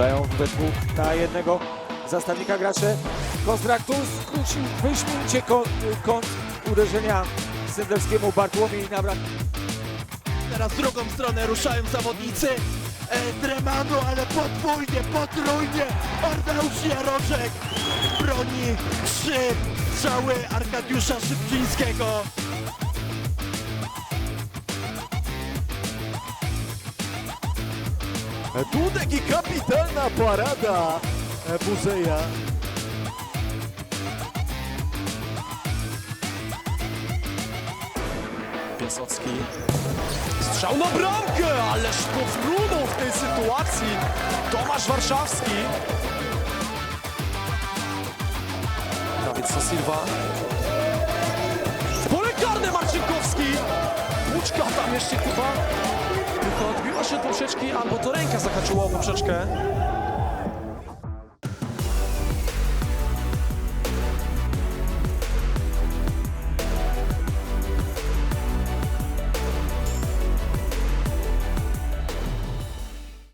Ruszają we dwóch na jednego zastawnika gracze. Konstraktus skrócił wyśmienicie kąt, kąt uderzenia Senderskiemu Bartłomiej Nabrak. Teraz w drugą stronę ruszają zawodnicy e, Dremanu, ale podwójnie, potrójnie Arnausz Jaroczek broni trzy strzały Arkadiusza Szybcińskiego. Dudek i kapitalna parada e, Buzeja. Piasocki. Strzał na bramkę, ależ pofrunął w tej sytuacji Tomasz Warszawski. Dawid Silva. Pole karne Marcinkowski. Łuczka tam jeszcze chyba. Poprzeczki, albo to ręka zahaczyła o poprzeczkę.